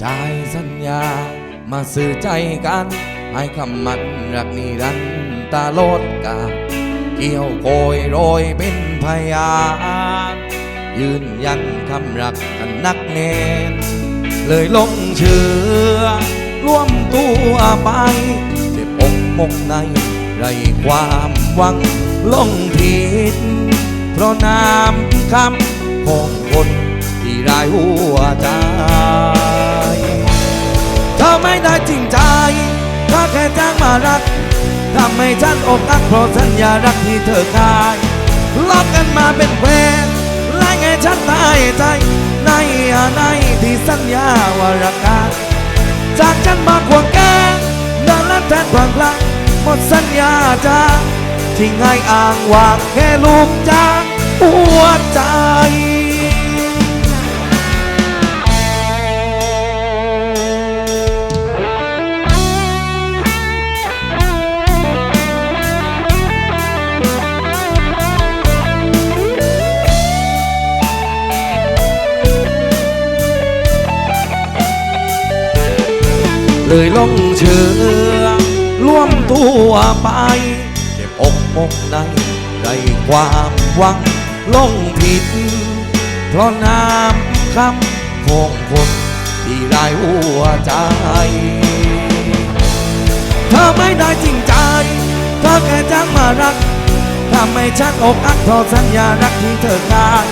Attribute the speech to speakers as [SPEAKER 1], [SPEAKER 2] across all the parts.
[SPEAKER 1] ใจสัญญา มาสื่อใจกัน ให้คำมันรักนิรันดร์ตลอดกาลเกี่ยวโกยโรยเป็นพยานยืนยันคำรักกันนักแน่นเลยลงเชื่อร่วมตัวไปเจ็บอกมกในไรความหวังลงผิดเพราะน้ำคำของคนที่รายหัวใจ ไม่ได้จริงใจ ถ้าแค่จ้างมารักทำให้ฉันอกอักเพราะสัญญารักที่เธอขายลอกกันมาเป็นแฟนและไงฉันตายใจ ในอะไรที่สัญญาว่ารักกันจากฉันมาควงแกงเดินและแทนพลังพลังหมดสัญญาจ้าที่ง่ายอ้างวางแค่ลูกจ้าง เลยลงเชื่อร่วมตัวไป เก็บอกมกในไรความหวังลงผิด เพราะน้ำคำของคนที่รายหัวใจเธอไม่ได้จริงใจเธอแค่จ้างมารักทำให้ฉันอกอักเพราะสัญญารักที่เธอขาด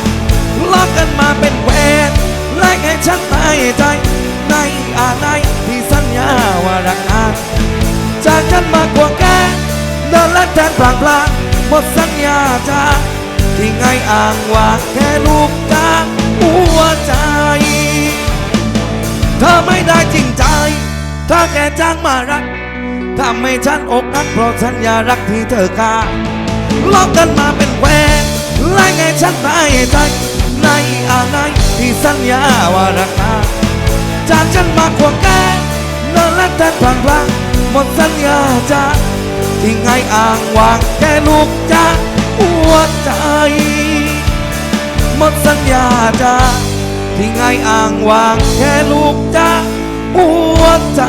[SPEAKER 1] รักกันมาเป็นเวรและให้ฉันตายใจใน ดแทนพลางพลางหมดสัญญาจาที่ไงอ้างว่าแค่ลูกจ้างหัวใจ เธอไม่ได้จริงใจ ถ้าแค่จ้างมารักทำให้ฉันอกหักเพราะสัญญารักที่เธอขาลอกกันมาเป็นแฟนและไงฉันตายใจในอะไรที่สัญญาว่ารักนาจากฉันมาควงแกนอนและแทนพลังพลังหมดสัญญาจ้า ที่ไงอ้างวางแค่ลูกจ้าหัวใจหมดสัญญาจ้าที่ไงอ้างวางแค่ลูกจ้าหัวใจ